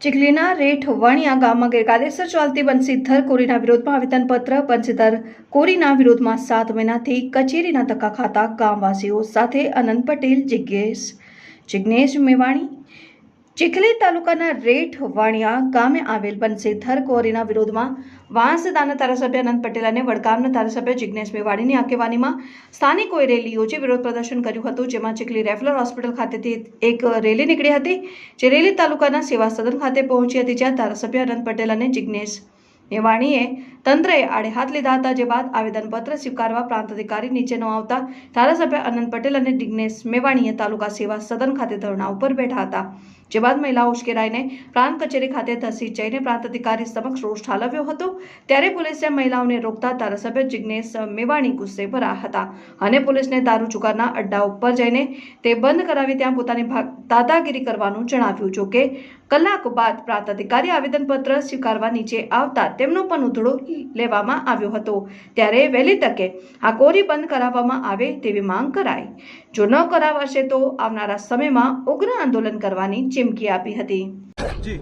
ચીખલીના રેઠ વણિયા ગામમાં ગેરકાયદેસર ચાલતી બંસીધર કોરીના વિરોધમાં આવેદનપત્ર બંસીધર કોરીના વિરોધમાં સાત મહિનાથી કચેરીના ધક્કા ખાતા ગામવાસીઓ સાથે અનંત પટેલ જિજ્ઞેશ જિજ્ઞેશ મેવાણી ચીખલી તાલુકાના રેઠ વાણિયા ગામે આવેલ બંસીધર કોરીના વિરોધમાં વાંસદાના ધારાસભ્ય અનંત પટેલ અને વડગામના ધારાસભ્ય જિજ્ઞેશ મેવાડીની આગેવાનીમાં સ્થાનિકોએ રેલી યોજી વિરોધ પ્રદર્શન કર્યું હતું, જેમાં ચીખલી રેફલર હોસ્પિટલ ખાતેથી એક રેલી નીકળી હતી, જે રેલી તાલુકાના સેવા સદન ખાતે પહોંચી હતી, જ્યાં ધારાસભ્ય અનંત પટેલ અને જિજ્ઞેશ મેવાણીએ તંત્રએ આડે હાથ લીધા હતા, જે બાદ આવેદનપત્ર સ્વીકારવા પ્રાંત અધિકારી નીચે ન આવતા ધારાસભ્ય અનંત પટેલ અને ડિગ્નેશ મેવાણીએ તાલુકા સેવા સદન ખાતે ધરણા ઉપર બેઠા હતા. જે બાદ મહિલાઓ ઉશ્કેરાઈને પ્રાંત કચેરી ખાતે ધસી જઈને પ્રાંત અધિકારી સમક્ષ રોષ ઠાલવ્યો હતો, ત્યારે પોલીસે મહિલાઓને રોકતા ધારાસભ્ય જિજ્ઞેશ મેવાણી ગુસ્સે ભરા હતા અને પોલીસને દારૂ ચુકારના અડ્ડા ઉપર જઈને તે બંધ કરાવી ત્યાં પોતાની દાદાગીરી કરવાનું જણાવ્યું. જો કે કલાક બાદ પ્રાંત અધિકારી આવેદનપત્ર સ્વીકારવા નીચે આવતા તેમનો પણ ઉધડો લેવામાં આવ્યો હતો. ત્યારે વહેલી તકે આ કોરી બંધ કરાવવામાં આવે તેવી માંગ કરાઈ. જો ન કરાવાશે તો આવનારા સમયમાં ઉગ્ર આંદોલન કરવાની ચીમકી આપી હતી.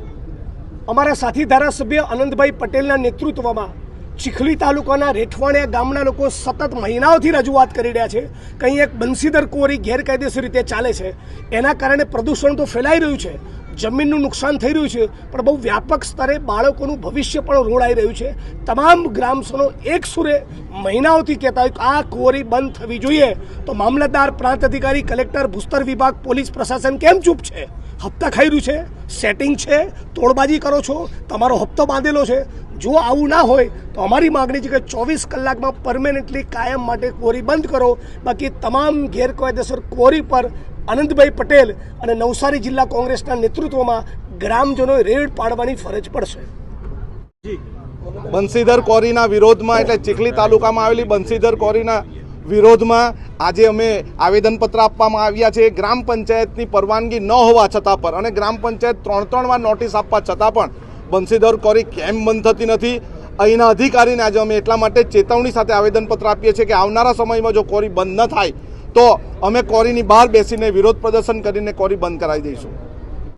અમારા સાથી ધારાસભ્ય આનંદભાઈ પટેલના નેતૃત્વમાં ચીખલી તાલુકાના રેઠવાણિયા ગામના લોકો સતત મહિનાઓથી રજૂઆત કરી રહ્યા છે. કંઈ એક બંસીદર કોરી ગેરકાયદેસર રીતે ચાલે છે. એના કારણે પ્રદૂષણ તો ફેલાઈ રહ્યું છે. જમીનનું નુકસાન થઈ રહ્યું છે, પણ બહુ વ્યાપક સ્તરે બાળકોનું ભવિષ્ય પણ રોડાઈ રહ્યું છે. તમામ ગ્રામસનો એક સુરે મહિનાઓથી કહેતા હોય કે આ કુંવરી બંધ થવી જોઈએ. તો મામલતદાર, પ્રાંત અધિકારી, કલેક્ટર, ભૂસ્તર વિભાગ, પોલીસ પ્રશાસન કેમ ચૂપ છે? હપ્તા ખાઈ છે? સેટિંગ છે? તોડબાજી કરો છો? તમારો હપ્તો બાંધેલો છે? જો આવું ના હોય, તો અમારી માગણી છે કે ચોવીસ કલાકમાં પરમેનન્ટલી કાયમ માટે કોરી બંધ કરો. બાકી તમામ ગેરકાયદેસર કોરી પર આનંદભાઈ પટેલ અને નવસારી જિલ્લા કોંગ્રેસના નેતૃત્વમાં ગ્રામજનોએ રેડ પાડવાની ફરજ પડશે. બંસીધર કોરીના વિરોધમાં, એટલે ચીખલી તાલુકામાં આવેલી બંસીધર કોરીના વિરોધમાં આજે અમે આવેદનપત્ર આપવામાં આવ્યા છે. ગ્રામ પંચાયતની પરવાનગી ન હોવા છતાં પણ, અને ગ્રામ પંચાયત ત્રણ ત્રણ વાર નોટિસ આપવા છતાં પણ બંસીધર કોરી કેમ બંધ થતી નથી? અહીંના અધિકારીને આજે અમે એટલા માટે ચેતવણી સાથે આવેદનપત્ર આપીએ છીએ કે આવનારા સમયમાં જો કોરી બંધ ન થાય તો અમે કોરીની બહાર બેસીને વિરોધ પ્રદર્શન કરીને કોરી બંધ કરાવી દઈશું.